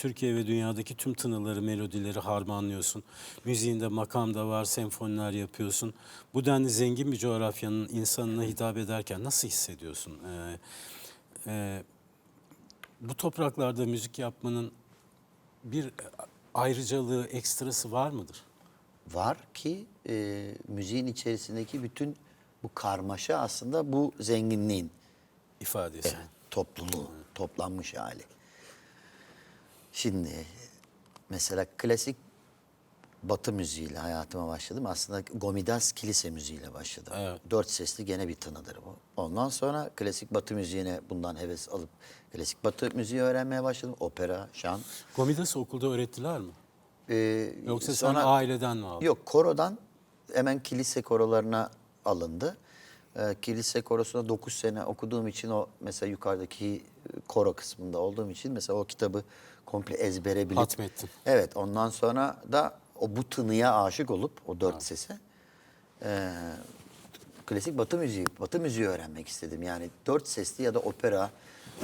Türkiye ve dünyadaki tüm tınıları, melodileri harmanlıyorsun. Müziğinde makam da var, senfoniler yapıyorsun. Bu denli zengin bir coğrafyanın insanına hitap ederken nasıl hissediyorsun? Ee, e, bu topraklarda müzik yapmanın bir ayrıcalığı, ekstrası var mıdır? var ki e, müziğin içerisindeki bütün bu karmaşa aslında bu zenginliğin ifadesi. topluluğu, toplanmış hali. Şimdi mesela klasik Batı müziğiyle hayatıma başladım. Aslında Gomidas kilise müziğiyle başladım. Evet. Dört sesli gene bir tınıdır bu. Ondan sonra klasik Batı müziğine bundan heves alıp klasik Batı müziği öğrenmeye başladım. Opera, şan. Gomidas'ı okulda öğrettiler mi? Ee, Yoksa sonra- sen aileden mi aldın? Yok korodan hemen kilise korolarına alındı. Ee, kilise korosuna 9 sene okuduğum için o mesela yukarıdaki e, koro kısmında olduğum için mesela o kitabı komple ezbere bilip. Hatmettin. Evet ondan sonra da o bu tınıya aşık olup o dört sese e, klasik batı müziği, batı müziği öğrenmek istedim. Yani dört sesli ya da opera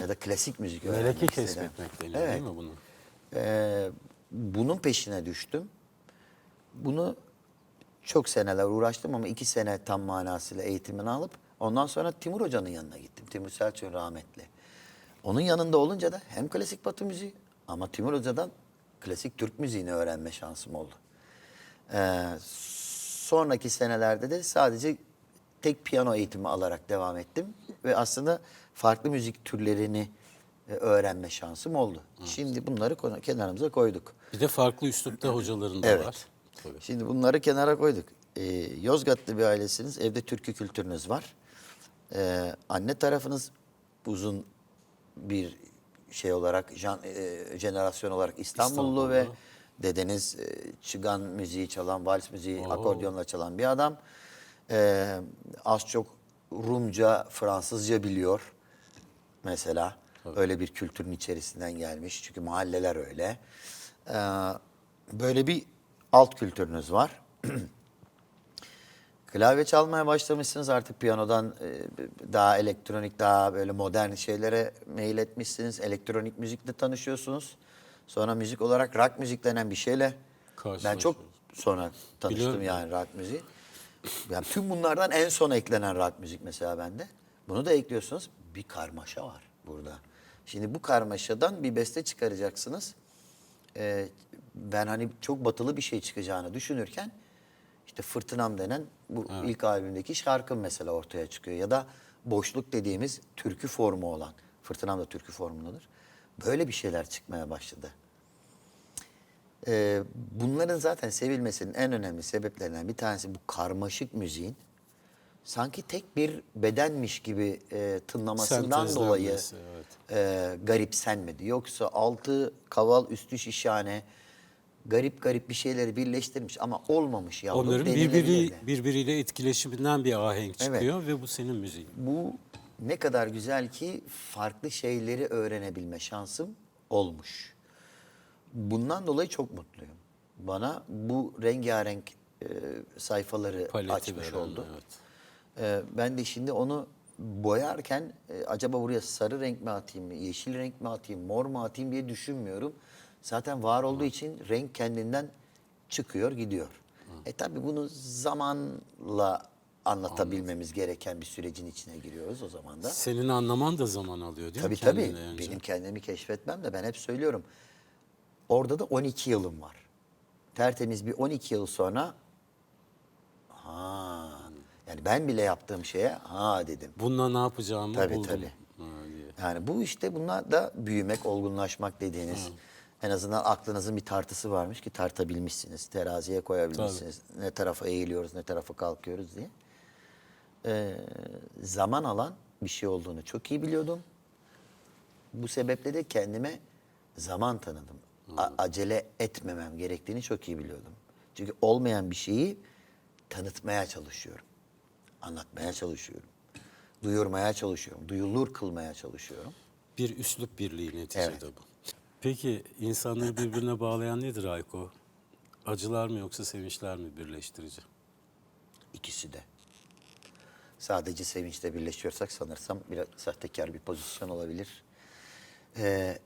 ya da klasik müzik öğrenmek Meleke istedim. kesmetmek deniyor Evet. değil mi bunu? Ee, bunun peşine düştüm. Bunu çok seneler uğraştım ama iki sene tam manasıyla eğitimini alıp ondan sonra Timur Hoca'nın yanına gittim. Timur Selçuk rahmetli. Onun yanında olunca da hem klasik batı müziği ama Timur Hoca'dan klasik Türk müziğini öğrenme şansım oldu. Ee, sonraki senelerde de sadece tek piyano eğitimi alarak devam ettim. Ve aslında farklı müzik türlerini e, öğrenme şansım oldu. Şimdi bunları kenarımıza koyduk. Bir de farklı üslupta hocaların da Evet. var. Tabii. Şimdi bunları kenara koyduk. Ee, Yozgatlı bir ailesiniz, evde türkü kültürünüz var. Ee, anne tarafınız uzun bir şey olarak, jan, e, jenerasyon olarak İstanbullu, İstanbullu. ve dedeniz e, çıgan müziği çalan, vals müziği, akordeonla çalan bir adam. Ee, az çok Rumca, Fransızca biliyor mesela. Öyle bir kültürün içerisinden gelmiş. Çünkü mahalleler öyle. Ee, böyle bir alt kültürünüz var. Klavye çalmaya başlamışsınız artık piyanodan e, daha elektronik, daha böyle modern şeylere meyil etmişsiniz. Elektronik müzikle tanışıyorsunuz. Sonra müzik olarak rock müzik denen bir şeyle ben çok sonra tanıştım Biliyorum. yani rock müziği. Yani tüm bunlardan en son eklenen rock müzik mesela bende. Bunu da ekliyorsunuz. Bir karmaşa var burada. Şimdi bu karmaşadan bir beste çıkaracaksınız. Ee, ben hani çok batılı bir şey çıkacağını düşünürken işte Fırtınam denen bu ilk albümdeki şarkım mesela ortaya çıkıyor. Ya da Boşluk dediğimiz türkü formu olan. Fırtınam da türkü formundadır. Böyle bir şeyler çıkmaya başladı. Ee, bunların zaten sevilmesinin en önemli sebeplerinden bir tanesi bu karmaşık müziğin sanki tek bir bedenmiş gibi e, tınlamasından dolayı evet. e, garipsenmedi. Yoksa altı kaval üstü şişhane garip garip bir şeyleri birleştirmiş ama olmamış yavrum. Onların birbiri, birbiriyle etkileşiminden bir ahenk çıkıyor ve bu senin müziğin. Bu ne kadar güzel ki farklı şeyleri öğrenebilme şansım olmuş. Bundan dolayı çok mutluyum. Bana bu rengarenk e, sayfaları Paleti açmış veren, oldu. evet. E, ben de şimdi onu boyarken e, acaba buraya sarı renk mi atayım, yeşil renk mi atayım, mor mu atayım diye düşünmüyorum. Zaten var olduğu için renk kendinden çıkıyor, gidiyor. E tabii bunu zamanla anlatabilmemiz gereken bir sürecin içine giriyoruz o zaman da. Senin anlaman da zaman alıyor değil Tabii mi? tabii. kendine önce? Benim kendimi keşfetmem de ben hep söylüyorum. Orada da 12 yılım var. Tertemiz bir 12 yıl sonra ha yani ben bile yaptığım şeye ha dedim. Bununla ne yapacağımı Tabii, buldum. tabii. Ha, diye. Yani bu işte bunlar da büyümek, olgunlaşmak dediğiniz. En azından aklınızın bir tartısı varmış ki tartabilmişsiniz. Teraziye koyabilmişsiniz. Ne tarafa eğiliyoruz, ne tarafa kalkıyoruz diye. Ee, zaman alan bir şey olduğunu çok iyi biliyordum. Bu sebeple de kendime zaman tanıdım. A- acele etmemem gerektiğini çok iyi biliyordum. Çünkü olmayan bir şeyi tanıtmaya çalışıyorum. Anlatmaya çalışıyorum. Duyurmaya çalışıyorum. Duyulur kılmaya çalışıyorum. Bir üslup birliği neticede Evet. bu. Peki insanları birbirine bağlayan nedir Ayko? Acılar mı yoksa sevinçler mi birleştirici? İkisi de. Sadece sevinçle birleşiyorsak sanırsam biraz sahtekar bir pozisyon olabilir. Ee,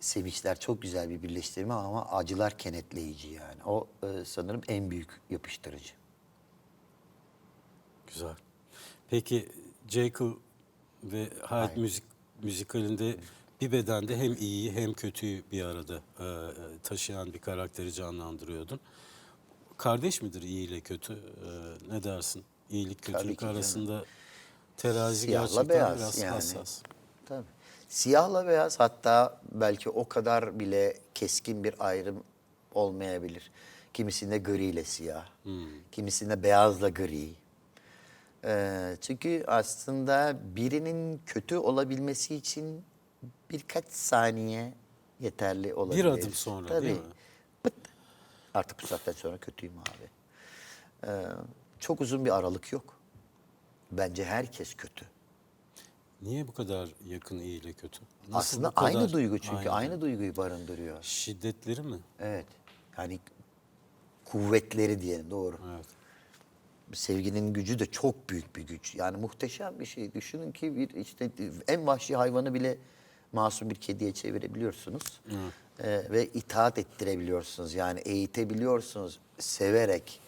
sevinçler çok güzel bir birleştirme ama acılar kenetleyici yani. O e, sanırım en büyük yapıştırıcı. Güzel. Peki Jekyll ve Hyde müzik müzikalinde bir bedende hem iyiyi hem kötüyü bir arada e, e, taşıyan bir karakteri canlandırıyordun. Kardeş midir iyi ile kötü? E, ne dersin? İyilik kötülük ki canım. arasında terazi Siyahla gerçekten beyaz biraz yani. hassas. Tabii. Siyahla beyaz hatta belki o kadar bile keskin bir ayrım olmayabilir. Kimisinde gri ile siyah, kimisinde beyazla gri. Ee, çünkü aslında birinin kötü olabilmesi için birkaç saniye yeterli olabilir. adım sonra, Tabii. değil mi? Pıt. Artık bu saatten sonra kötüyüm abi. Ee, çok uzun bir aralık yok. Bence herkes kötü. Niye bu kadar yakın iyi ile kötü? Nasıl Aslında kadar aynı duygu çünkü aynı? aynı duyguyu barındırıyor. Şiddetleri mi? Evet. Yani kuvvetleri diyelim doğru. Evet. Sevginin gücü de çok büyük bir güç. Yani muhteşem bir şey. Düşünün ki bir işte en vahşi hayvanı bile masum bir kediye çevirebiliyorsunuz. Ee, ve itaat ettirebiliyorsunuz. Yani eğitebiliyorsunuz. Severek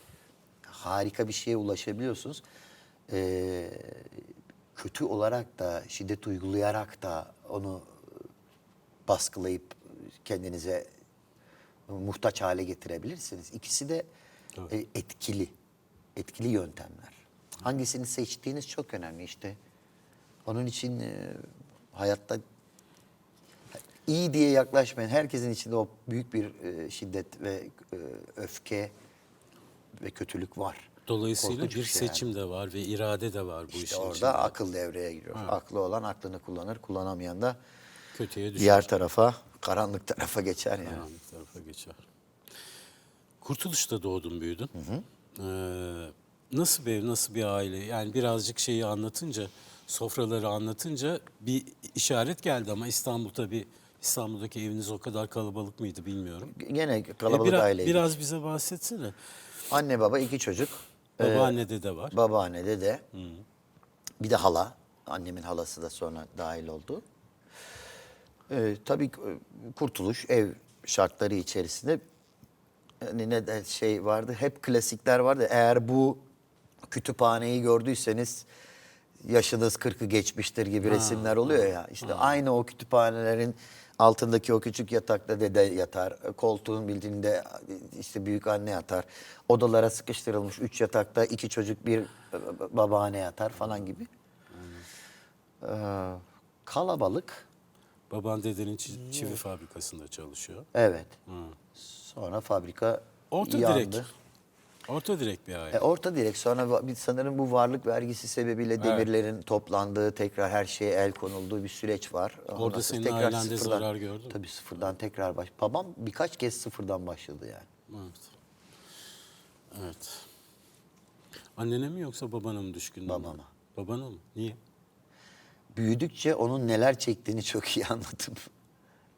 harika bir şeye ulaşabiliyorsunuz. Ee, kötü olarak da şiddet uygulayarak da onu baskılayıp kendinize muhtaç hale getirebilirsiniz. İkisi de e, etkili, etkili yöntemler. Hangisini seçtiğiniz çok önemli işte. Onun için e, hayatta iyi diye yaklaşmayın. Herkesin içinde o büyük bir e, şiddet ve e, öfke ve kötülük var. Dolayısıyla Korkunç bir şey yani. seçim de var ve irade de var bu İşte işin orada içinde. akıl devreye giriyor. Aklı olan aklını kullanır, kullanamayan da Kötüye düşer. diğer tarafa, karanlık tarafa geçer yani. Karanlık tarafa geçer. Kurtuluş'ta doğdun büyüdün. Ee, nasıl bir ev, nasıl bir aile? Yani birazcık şeyi anlatınca, sofraları anlatınca bir işaret geldi ama İstanbul tabii İstanbul'daki eviniz o kadar kalabalık mıydı bilmiyorum. Gene E, kalabalık biraz, aileydi. biraz bize bahsetsene. Anne baba iki çocuk. Babaannede de var. Babaanne dede. Bir de hala. Annemin halası da sonra dahil oldu. Ee, tabii e, kurtuluş ev şartları içerisinde hani ne de şey vardı hep klasikler vardı. Eğer bu kütüphaneyi gördüyseniz yaşınız 40'ı geçmiştir gibi resimler oluyor ya. İşte aynı o kütüphanelerin altındaki o küçük yatakta dede yatar. Koltuğun bildiğinde işte büyük anne yatar. Odalara sıkıştırılmış üç yatakta iki çocuk bir babaanne yatar falan gibi. Ee, kalabalık. Baban dedenin çi- çivi fabrikasında çalışıyor. Evet. Sonra fabrika Orta yandı. direk. Orta direk bir aile. E, orta direk sonra bir sanırım bu varlık vergisi sebebiyle demirlerin toplandığı, tekrar her şeye el konulduğu bir süreç var. Ondan Orada sonra senin ailen de zarar gördü mü? Tabii sıfırdan tekrar baş. Babam birkaç kez sıfırdan başladı yani. Evet. Evet. Annene mi yoksa babana mı düşkün? Babama. Babana mı? Niye? Büyüdükçe onun neler çektiğini çok iyi anladım.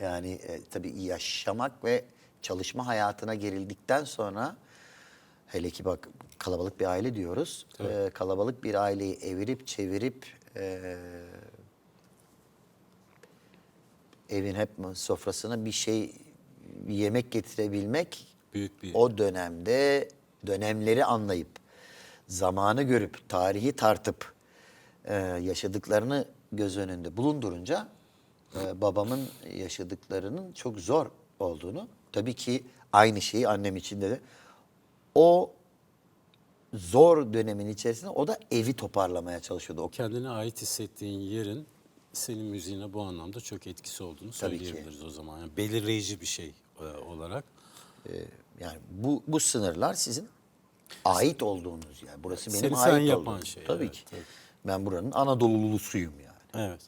Yani e, tabii yaşamak ve çalışma hayatına gerildikten sonra hele ki bak kalabalık bir aile diyoruz. E, kalabalık bir aileyi evirip çevirip e, evin hep sofrasına bir şey bir yemek getirebilmek Büyük bir o dönemde dönemleri anlayıp zamanı görüp tarihi tartıp e, yaşadıklarını göz önünde bulundurunca e, babamın yaşadıklarının çok zor olduğunu tabii ki aynı şeyi annem için de o zor dönemin içerisinde o da evi toparlamaya çalışıyordu. O kendine ait hissettiğin yerin senin müziğine bu anlamda çok etkisi olduğunu Tabii ki. söyleyebiliriz o zaman. Yani belirleyici bir şey e, olarak. Yani bu bu sınırlar sizin ait olduğunuz yani. Burası benim Seni sen ait yapan olduğum. şey, Tabii evet, ki. tabii. Ben buranın Anadolulusuyum yani. Evet.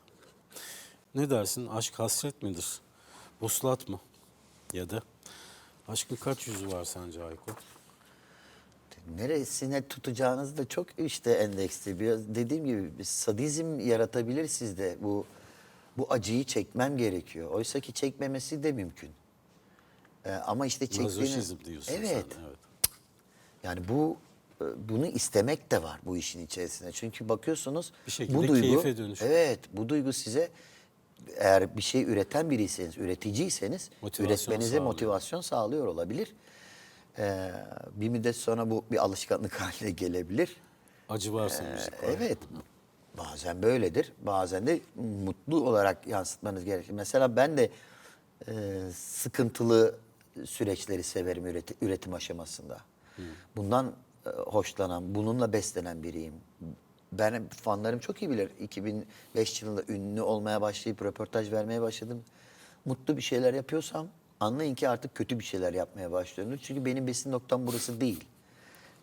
Ne dersin? Aşk hasret midir? Vuslat mı? Ya da aşkın kaç yüzü var sence Ayko? Neresine tutacağınız da çok işte endeksli. Biraz dediğim gibi bir sadizm yaratabilir sizde. Bu bu acıyı çekmem gerekiyor. Oysa ki çekmemesi de mümkün. Ee, ama işte çektiğiniz... Mazoşizm diyorsun evet. sen. Evet. Yani bu e, bunu istemek de var bu işin içerisinde. Çünkü bakıyorsunuz Bir şekilde bu duygu keyfe dönüşüyor. Evet, bu duygu size eğer bir şey üreten biriyseniz, üreticiyseniz Motivasyon üretmenize sağlıyor. motivasyon sağlıyor olabilir. Ee, bir müddet sonra bu bir alışkanlık haline gelebilir. Acı varsa müzik var. Evet. Bazen böyledir. Bazen de mutlu olarak yansıtmanız gerekir. Mesela ben de e, sıkıntılı süreçleri severim üreti- üretim aşamasında. Bundan e, hoşlanan, bununla beslenen biriyim. Ben fanlarım çok iyi bilir. 2005 yılında ünlü olmaya başlayıp röportaj vermeye başladım. Mutlu bir şeyler yapıyorsam anlayın ki artık kötü bir şeyler yapmaya başlıyorum. Çünkü benim besin noktam burası değil.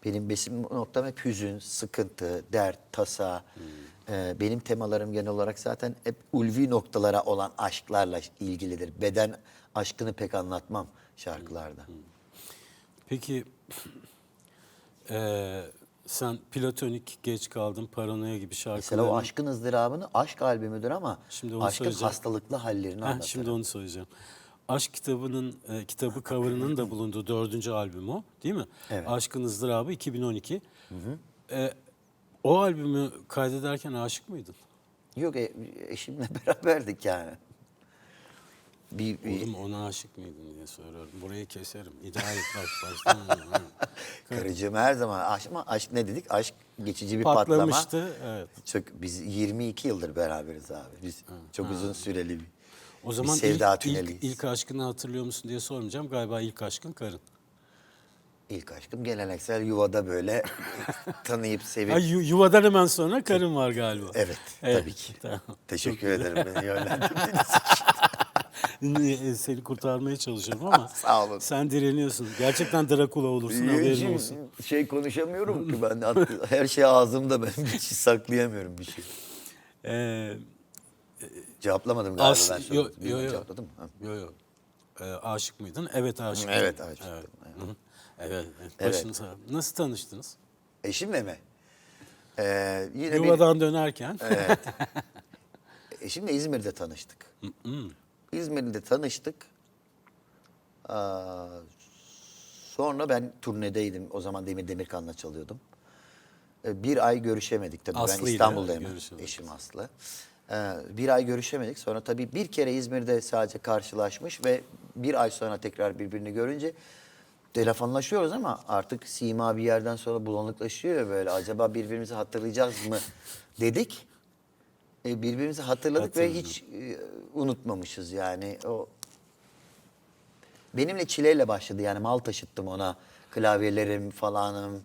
Benim besin noktam hep hüzün, sıkıntı, dert, tasa. Ee, benim temalarım genel olarak zaten hep ulvi noktalara olan aşklarla ilgilidir. Beden aşkını pek anlatmam şarkılarda. Peki eee, sen platonik geç kaldın, paranoya gibi Mesela şarkıları. o aşkın ızdırabını aşk albümüdür ama Şimdi onu aşkın söyleyeceğim. hastalıklı hallerini Heh, anlatır. şimdi onu söyleyeceğim. Aşk kitabının e, kitabı cover'ının da bulunduğu dördüncü albüm o, değil mi? Evet. Aşkın ızdırabı 2012. E, o albümü kaydederken aşık mıydın? Yok e, eşimle beraberdik yani. Bir, bir Oğlum ona aşık mıydın diye soruyorum. Burayı keserim. İdare et bak baştan. karıcığım her zaman aşk ama aşk ne dedik? Aşk geçici bir patlama. Patlamıştı. Evet. Çok biz 22 yıldır beraberiz abi. Biz çok uzun süreli bir, O zaman bir sevda ilk, ilk, ilk aşkını hatırlıyor musun diye sormayacağım. Galiba ilk aşkın karın. İlk aşkım geleneksel yuvada böyle tanıyıp sevip Ha, yu- yuvadan hemen sonra karın var galiba. Evet, tabii ki. Tamam. teşekkür ederim beni yönlendirdiğiniz Ee, Seni kurtarmaya çalışıyorum ama Sağ olun. sen direniyorsun. Gerçekten Drakula olursun haberin için. olsun. Şey konuşamıyorum ki ben her şey ağzımda ben bir şey saklayamıyorum bir şey. Ee, Cevaplamadım galiba As- ben yo, sordum. yo, yo. Cevapladım mı? Yo, yo. Ee, aşık mıydın? Evet aşık. Evet, aşıktım, Evet. evet. Hı hı. Evet. evet. Evet. Nasıl tanıştınız? Eşimle mi? Ee, yine bir, Yuvadan dönerken. eşimle İzmir'de tanıştık. İzmir'de tanıştık. Aa, sonra ben turnedeydim. O zaman Demir Demirkan'la çalıyordum. Ee, Bir ay görüşemedik tabii. Aslı ben İstanbul'dayım. Eşim Aslı. Ee, bir ay görüşemedik. Sonra tabii bir kere İzmir'de sadece karşılaşmış ve bir ay sonra tekrar birbirini görünce telefonlaşıyoruz ama artık sima bir yerden sonra bulanıklaşıyor böyle. Acaba birbirimizi hatırlayacağız mı dedik. E, birbirimizi hatırladık ve hiç e, unutmamışız yani. O benimle çileyle başladı yani mal taşıttım ona klavyelerim falanım.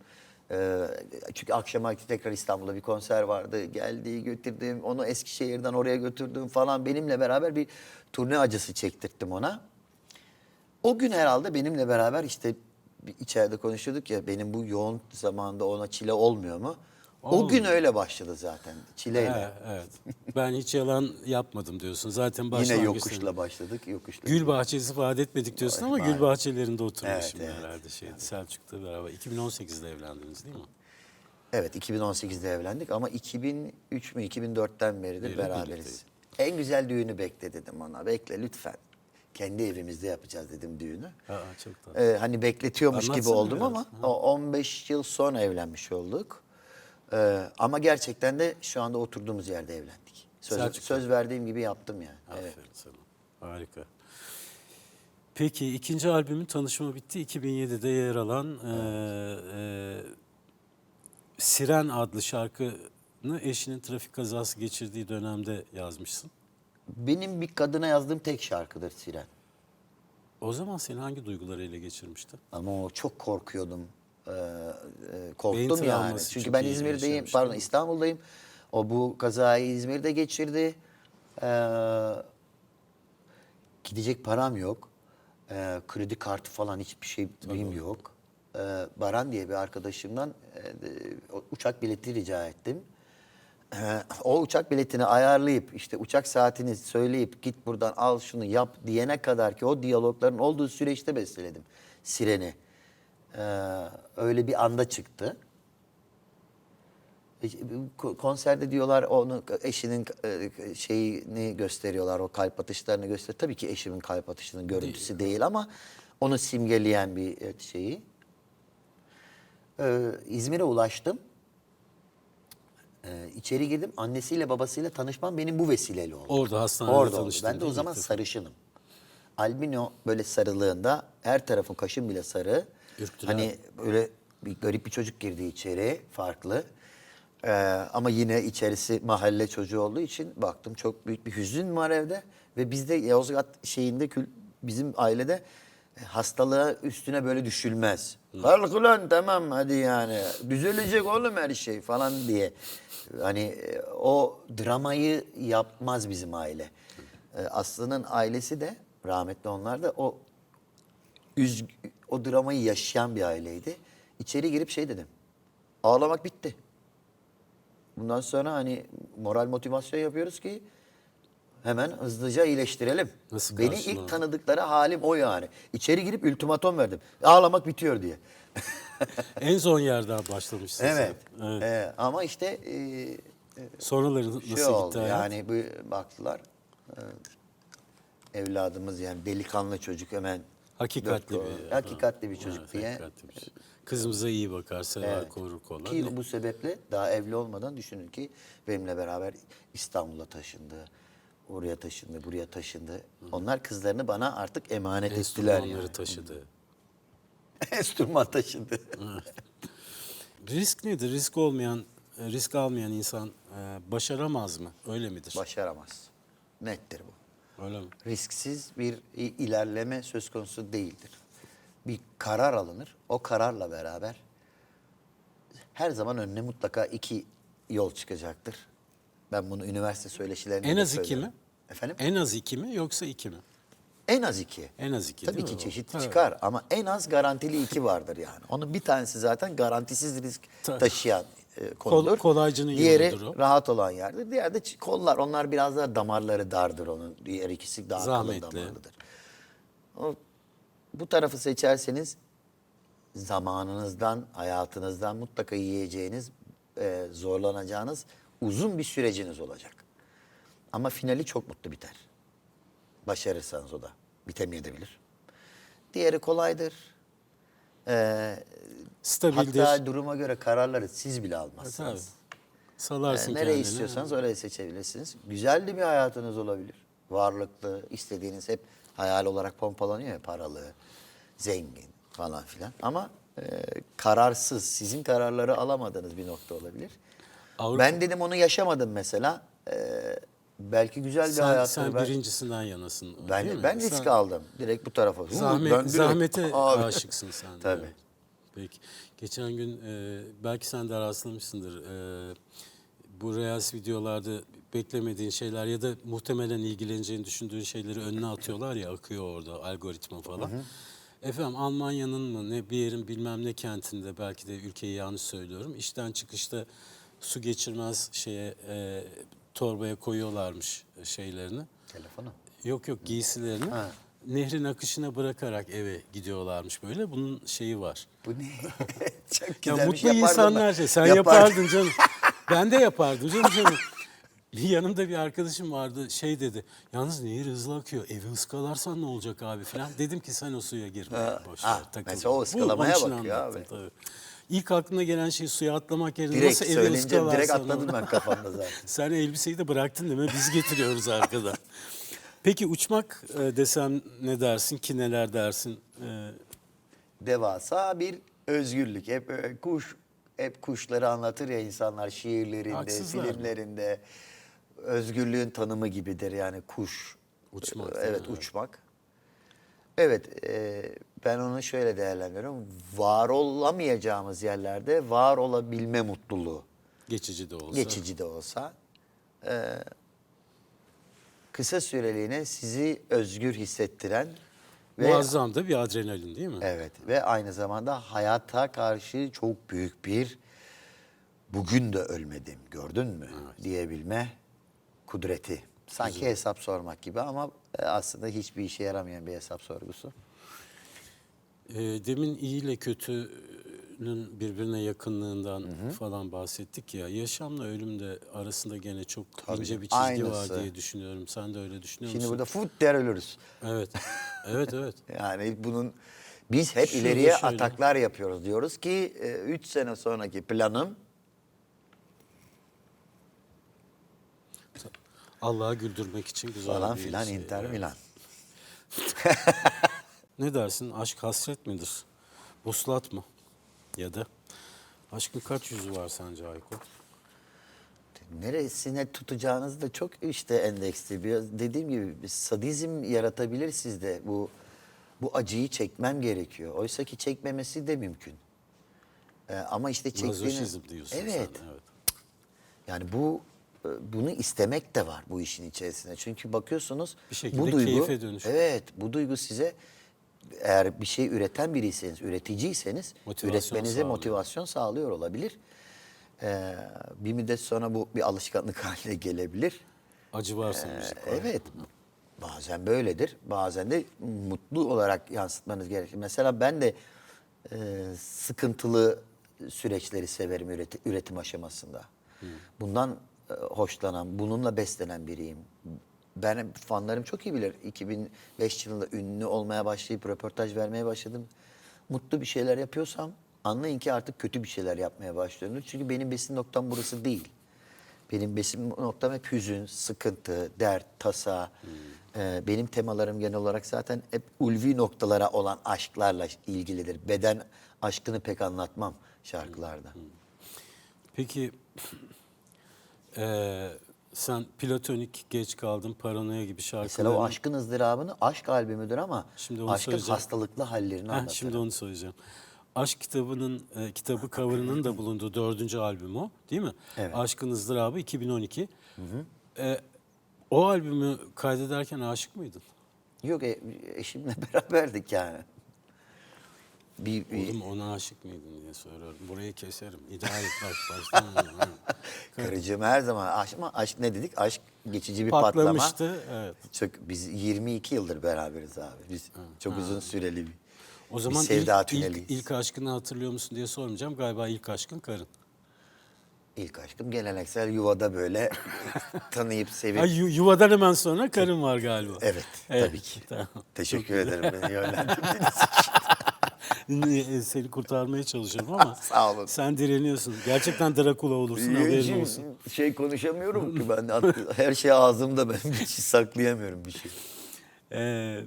Ee, çünkü akşama tekrar İstanbul'da bir konser vardı. Geldi götürdüm. Onu Eskişehir'den oraya götürdüm falan. Benimle beraber bir turne acısı çektirttim ona. O gün herhalde benimle beraber işte içeride konuşuyorduk ya benim bu yoğun zamanda ona çile olmuyor mu? O gün öyle başladı zaten çileyle. Evet, evet. Ben hiç yalan yapmadım diyorsun. Zaten Yine yokuşla başladık. Yokuşla. Gül bahçesi vaat etmedik diyorsun ama gül bahçelerinde oturmuşum Evet, evet. herhalde şeydi. Selçuk'ta beraber. 2018'de evlendiniz değil mi? Evet 2018'de evlendik ama 2003 mü 2004'ten beridir Beri beraberiz. birlikteyiz. En güzel düğünü bekle dedim ona. Bekle lütfen. Kendi evimizde yapacağız dedim düğünü. Aa, çok tatlı. Ee, hani bekletiyormuş gibi Anlatsana oldum biraz. ama o 15 yıl sonra evlenmiş olduk. Ee, ama gerçekten de şu anda oturduğumuz yerde evlendik. Söz, söz verdiğim gibi yaptım yani. Aferin Evet. sana. Harika. Peki ikinci albümün tanışma bitti. 2007'de yer alan e, e, Siren adlı şarkını eşinin trafik kazası geçirdiği dönemde yazmışsın. Benim bir kadına yazdığım tek şarkıdır Siren. O zaman seni hangi duygular ele geçirmişti? Ama o çok korkuyordum. E, Beyin korktum yani. travması Çünkü ben İzmir'deyim, pardon? İstanbul'dayım. O bu kazayı İzmir'de geçirdi. Ee, gidecek param yok. Ee, kredi kartı falan hiçbir şeyim yok. Ee, Baran diye bir arkadaşımdan e, uçak bileti rica ettim. Ee, o uçak biletini ayarlayıp işte uçak saatini söyleyip git buradan al şunu yap diyene kadar ki o diyalogların olduğu süreçte besteledim Siren'i. Ee, öyle bir anda çıktı. E, ko- Konserde diyorlar onu eşinin e, şeyini gösteriyorlar o kalp atışlarını göster. Tabii ki eşimin kalp atışının görüntüsü değil ama onu simgeleyen bir e, şeyi. Ee, İzmir'e ulaştım. Ee, içeri girdim. Annesiyle babasıyla tanışmam benim bu vesileyle oldu. Orada hastanede Orada oldu. Ben de o değil zaman sarışınım. Albino böyle sarılığında her tarafın kaşın bile sarı. Ürktüler. Hani böyle bir garip bir çocuk girdi içeri farklı. Ee, ama yine içerisi mahalle çocuğu olduğu için baktım çok büyük bir hüzün var evde. Ve bizde Yozgat şeyinde kül- bizim ailede e, hastalığa üstüne böyle düşülmez. Kalk ulan tamam hadi yani düzelecek oğlum her şey falan diye. Hani e, o dramayı yapmaz bizim aile. E, Aslı'nın ailesi de rahmetli onlar da o üz o dramayı yaşayan bir aileydi. İçeri girip şey dedim. Ağlamak bitti. Bundan sonra hani moral motivasyon yapıyoruz ki hemen hızlıca iyileştirelim. Nasıl Beni karşıladın? ilk tanıdıkları halim o yani. İçeri girip ultimatom verdim. Ağlamak bitiyor diye. En son yerden başlamışsın evet. sen. Evet. Ee, ama işte e, Sonraları nasıl şey gitti oldu hayat? yani bu baktılar. e, evladımız yani delikanlı çocuk hemen Hakikatli dört- bir... hakikatli bir çocuk diye. hakikatli bir şey. Kızımıza iyi bakar, sever, Evet. korur, kollar. Ki bu sebeple daha evli olmadan düşünün ki benimle beraber İstanbul'a taşındı. Oraya taşındı, buraya taşındı. Onlar kızlarını bana artık emanet ettiler Enstrümanları yani. taşıdı. Enstrüman taşındı. Risk nedir? Risk olmayan, risk almayan insan e, başaramaz mı? Öyle midir? Başaramaz. Nettir bu. Öyle mi? risksiz bir ilerleme söz konusu değildir. Bir karar alınır. O kararla beraber her zaman önüne mutlaka iki yol çıkacaktır. Ben bunu üniversite söyleşilerinde En az iki mi? Efendim? En az iki mi yoksa iki mi? En az iki. En az iki Tabii ki mi? çeşit Tabii. çıkar ama en az garantili iki vardır yani. Onun bir tanesi zaten garantisiz risk taşıyan e, konudur. kolaycının Diğeri o. rahat olan yerdir. Diğeri de kollar. Onlar biraz daha damarları dardır onun. Diğer ikisi daha Zahmetli. kalın damarlıdır. O, bu tarafı seçerseniz zamanınızdan, hayatınızdan mutlaka yiyeceğiniz, e, zorlanacağınız uzun bir süreciniz olacak. Ama finali çok mutlu biter. Başarırsanız o da. Bitemeyebilir. Diğeri kolaydır. Ee, Stabildir. hatta duruma göre kararları siz bile almazsınız. Salarsın Ee, nereye kendini. istiyorsanız orayı seçebilirsiniz. Güzel de bir hayatınız olabilir. Varlıklı, istediğiniz hep hayal olarak pompalanıyor ya paralı, zengin falan filan. Ama e, kararsız, sizin kararları alamadığınız bir nokta olabilir. Avrupa- Ben dedim onu yaşamadım mesela. Ee, belki güzel bir Sen, hayattır. sen ben, birincisinden yanasın. ben, ben Sen risk aldım. Direkt bu tarafa. Hı, Zahmet, ben direkt- zahmete Abi. aşıksın sen. Tabii. evet. Peki. Geçen gün e, belki sen de rastlamışsındır. E, bu Reels videolarda beklemediğin şeyler ya da muhtemelen ilgileneceğini düşündüğün şeyleri önüne atıyorlar ya akıyor orada algoritma falan. Efendim Almanya'nın mı ne bir yerin bilmem ne kentinde belki de ülkeyi yanlış söylüyorum. İşten çıkışta su geçirmez şeye e, torbaya koyuyorlarmış şeylerini. Telefonu. Yok yok giysilerini Ha. nehrin akışına bırakarak eve gidiyorlarmış böyle. Bunun şeyi var. Bu ne? Çok Ya güzel bir mutlu şey insanlar şey. Sen Yapardım. yapardın canım. ben de yapardım canım canım. Yanımda bir arkadaşım vardı şey dedi. Yalnız nehir hızlı akıyor. Evi ıskalarsan ne olacak abi falan. Dedim ki sen o suya girme. Boş ver, ha, takıl. mesela o Bu, ıskalamaya için bakıyor abi. Tabii. İlk aklına gelen şey suya atlamak yerine Direkt nasıl söyleyince ıskalarsan. direkt atladım ben kafamda zaten. Sen elbiseyi de bıraktın değil mi? Biz getiriyoruz arkadan. Peki uçmak e, desem ne dersin ki neler dersin? E, devasa bir özgürlük. Hep e, kuş hep kuşları anlatır ya insanlar şiirlerinde, Haksızlar mı? filmlerinde. Özgürlüğün tanımı gibidir yani kuş. Uçmak, Evet, uçmak. Evet, e, ben onu şöyle değerlendiriyorum. Var olamayacağımız yerlerde var olabilme mutluluğu. geçici de olsa. Geçici de olsa. e, kısa süreliğine sizi özgür hissettiren ve Muazzam da bir adrenalin değil mi? Evet ve aynı zamanda hayata karşı çok büyük bir bugün de ölmedim gördün mü diyebilme kudreti. Sanki hesap sormak gibi ama e, aslında hiçbir işe yaramayan bir hesap sorgusu. E, demin iyi ile kötünün birbirine yakınlığından falan bahsettik ya. Yaşamla ölüm de arasında gene çok ince bir çizgi Aynısı. var diye düşünüyorum. Sen de öyle düşünüyor Şimdi musun? burada fut der ölürüz. Evet. Evet evet. Yani bunun biz hep Şurada ileriye şöyle. ataklar yapıyoruz. Diyoruz ki 3 sene sonraki planım Allah'a güldürmek için güzel falan bir filan şey. Inter Evet. Milan. Ne dersin? Aşk hasret midir? Vuslat mı? Ya da aşkın kaç yüzü var sence Ayko? Neresine tutacağınız da çok işte endeksli. Biraz dediğim gibi bir sadizm yaratabilir sizde. Bu bu acıyı çekmem gerekiyor. Oysa ki çekmemesi de mümkün. Ee, ama işte çektiğiniz... Mazoşizm diyorsun evet. sen. Evet. Yani bu bunu istemek de var bu işin içerisinde. Çünkü bakıyorsunuz Bir şekilde bu duygu keyfe dönüşüyor. Evet, bu duygu size eğer bir şey üreten biriyseniz, üreticiyseniz Motivasyon üretmenize sağlıyor. motivasyon sağlıyor olabilir. Ee, bir müddet sonra bu bir alışkanlık haline gelebilir. Acı varsa müzik var. Evet. Bazen böyledir. Bazen de mutlu olarak yansıtmanız gerekir. Mesela ben de e, sıkıntılı süreçleri severim üreti- üretim aşamasında. Bundan e, hoşlanan, bununla beslenen biriyim. Ben fanlarım çok iyi bilir. 2005 yılında ünlü olmaya başlayıp röportaj vermeye başladım. Mutlu bir şeyler yapıyorsam anlayın ki artık kötü bir şeyler yapmaya başlıyorum. Çünkü benim besin noktam burası değil. Benim besin noktam hep hüzün, sıkıntı, dert, tasa. Ee, benim temalarım genel olarak zaten hep ulvi noktalara olan aşklarla ilgilidir. Beden aşkını pek anlatmam şarkılarda. Peki eee, sen platonik geç kaldın, paranoya gibi şarkıları. Mesela o aşkın ızdırabını aşk albümüdür ama Şimdi onu aşkın söyleyeceğim. hastalıklı hallerini anlatır. şimdi onu söyleyeceğim. Aşk kitabının e, kitabı cover'ının da bulunduğu dördüncü albüm o, değil mi? Evet. Aşkın ızdırabı 2012. E, o albümü kaydederken aşık mıydın? Yok e, eşimle beraberdik yani. Bir, bir Oğlum ona aşık mıydın diye soruyorum. Burayı keserim. İdare et bak baştan. Ha. karıcığım her zaman aşk ama aşk ne dedik? Aşk geçici bir patlama. Patlamıştı. Evet. Çok biz 22 yıldır beraberiz abi. Biz çok uzun süreli bir O zaman bir sevda ilk, ilk, tüneliyiz. ilk aşkını hatırlıyor musun diye sormayacağım. Galiba ilk aşkın karın. İlk aşkım geleneksel yuvada böyle tanıyıp sevip. Ay, yu- yuvadan hemen sonra karın var galiba. Evet, tabii ki. Tamam. Teşekkür ederim beni yönlendirdiğiniz Seni kurtarmaya çalışıyorum ama Sağ olun. sen direniyorsun. Gerçekten Drakula olursun haberin olsun. Şey konuşamıyorum ki ben. Her şey ağzımda ben bir şey saklayamıyorum bir şey. Ee,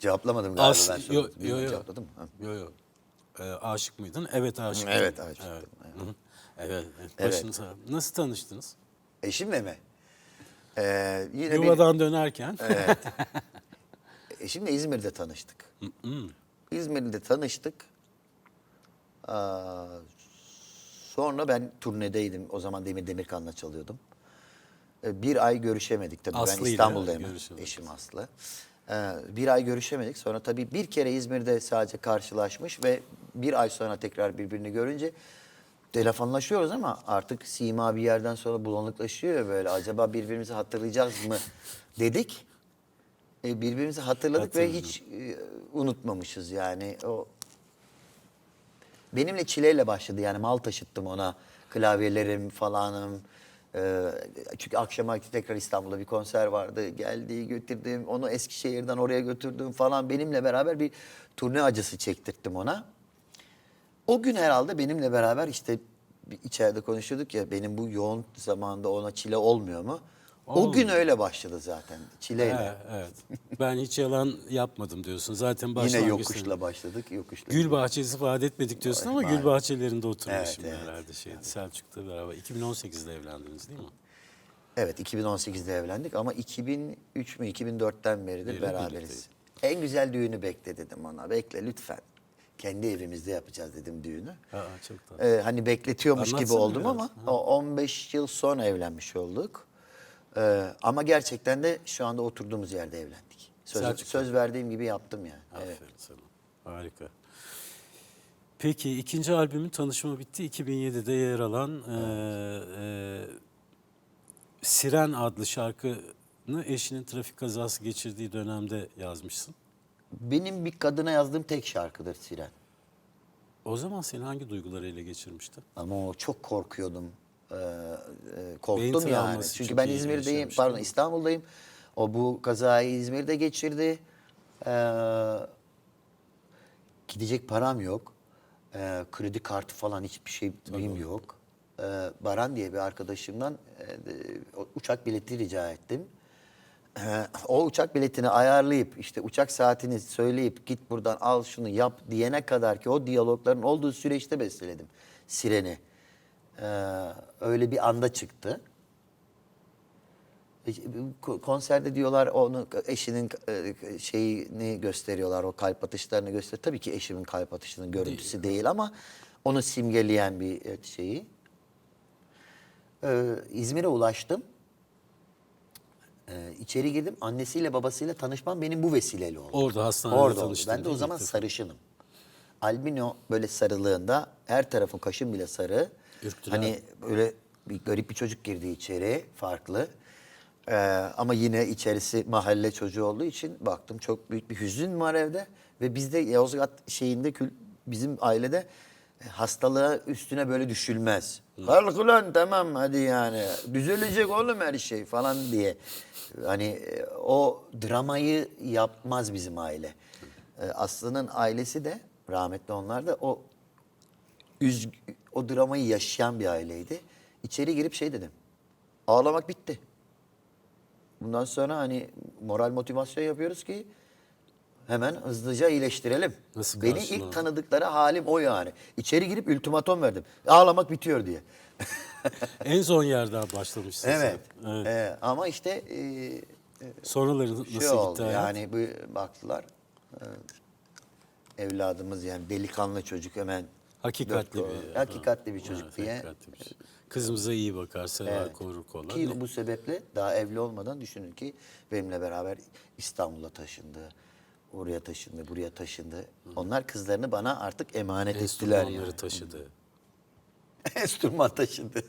Cevaplamadım galiba As- ben yo, sordum. yo, yo. Cevapladım mı? Ha. Yo, yo. Ee, aşık mıydın? Evet aşık. Evet, aşıktım, Evet. evet. Hı hı. Evet. evet. Evet. Başını sağ. Nasıl tanıştınız? Eşimle mi? Ee, yine bir, Yuvadan dönerken. eşimle İzmir'de tanıştık. İzmir'de tanıştık. Aa, sonra ben turnedeydim. O zaman Demir Demirkan'la çalıyordum. Ee, Bir ay görüşemedik tabii. Aslı ben İstanbul'dayım. Eşim Aslı. Ee, bir ay görüşemedik. Sonra tabii bir kere İzmir'de sadece karşılaşmış ve bir ay sonra tekrar birbirini görünce telefonlaşıyoruz ama artık sima bir yerden sonra bulanıklaşıyor böyle. Acaba birbirimizi hatırlayacağız mı dedik. E, birbirimizi hatırladık ve hiç e, unutmamışız yani. O benimle çileyle başladı yani mal taşıttım ona klavyelerim falanım. Ee, çünkü akşama tekrar İstanbul'da bir konser vardı. Geldi götürdüm onu Eskişehir'den oraya götürdüm falan. Benimle beraber bir turne acısı çektirttim ona. O gün herhalde benimle beraber işte içeride konuşuyorduk ya benim bu yoğun zamanda ona çile olmuyor mu? O gün öyle başladı zaten çileyle. Evet, evet. Ben hiç yalan yapmadım diyorsun. Zaten başlangıçta. Yine yokuşla başladık. Yokuşla. Gül bahçesi vaat etmedik diyorsun ama gül bahçelerinde oturmuşum Evet, evet. herhalde şeydi. Selçuk'ta beraber. 2018'de evlendiniz değil mi? Evet 2018'de evlendik ama 2003 mü 2004'ten beridir Beri beraberiz. birlikteyiz. En güzel düğünü bekle dedim ona. Bekle lütfen. Kendi evimizde yapacağız dedim düğünü. Aa, çok. Ee, hani bekletiyormuş gibi Anlatsana oldum biraz. ama o 15 yıl sonra evlenmiş olduk. Ee, ama gerçekten de şu anda oturduğumuz yerde evlendik. Söz, söz verdiğim gibi yaptım yani. Evet. Aferin sana. Harika. Peki ikinci albümün tanışma bitti. 2007'de yer alan e, e, Siren adlı şarkını eşinin trafik kazası geçirdiği dönemde yazmışsın. Benim bir kadına yazdığım tek şarkıdır Siren. O zaman seni hangi duyguları ele geçirmişti? Ama o çok korkuyordum. Ee, e, Beyin korktum yani. Çünkü ben İzmir'deyim, pardon mi? İstanbul'dayım. O bu kazayı İzmir'de geçirdi. Ee, gidecek param yok. Ee, kredi kartı falan hiçbir şeyim yok. e, Baran diye bir arkadaşımdan e, de- uçak bileti rica ettim. E, o uçak biletini ayarlayıp işte uçak saatini söyleyip git buradan al şunu yap diyene kadar ki o diyalogların olduğu süreçte besteledim Sireni. E, öyle bir anda çıktı. E, ko- Konserde diyorlar onu eşinin e, şeyini gösteriyorlar o kalp atışlarını göster. Tabii ki eşimin kalp atışının görüntüsü değil, ama onu simgeleyen bir e, şeyi. Ee, İzmir'e ulaştım. Ee, içeri girdim. Annesiyle babasıyla tanışmam benim bu vesileyle oldu. Orada hastanede Orada oldu. Ben de o değil zaman sarışınım. Albino böyle sarılığında her tarafın kaşım bile sarı. Ürktüler. Hani böyle bir garip bir çocuk girdi içeri farklı. Ee, ama yine içerisi mahalle çocuğu olduğu için baktım çok büyük bir hüzün var evde. Ve bizde Yozgat şeyinde kül- bizim ailede e, hastalığa üstüne böyle düşülmez. Kalk ulan tamam hadi yani düzelecek oğlum her şey falan diye. Hani e, o dramayı yapmaz bizim aile. E, Aslı'nın ailesi de rahmetli onlar da o üz o dramayı yaşayan bir aileydi. İçeri girip şey dedim. Ağlamak bitti. Bundan sonra hani moral motivasyon yapıyoruz ki hemen hızlıca iyileştirelim. Nasıl Beni ilk tanıdıkları halim o yani. İçeri girip ultimatom verdim. Ağlamak bitiyor diye. En son yerden başlamışsın evet. sen. Evet. Ee, ama işte e, Sonraları nasıl şey gitti oldu hayat? yani bu baktılar. e, evladımız yani delikanlı çocuk hemen Hakikatli dört- bir- hakikatli bir çocuk diye. hakikatli bir şey. Kızımıza iyi bakar, sever, Evet. korur kollar. Ki bu sebeple daha evli olmadan düşünün ki benimle beraber İstanbul'a taşındı. Oraya taşındı, buraya taşındı. Onlar kızlarını bana artık emanet ettiler enstrümanları yani. taşıdı. Enstrüman taşındı.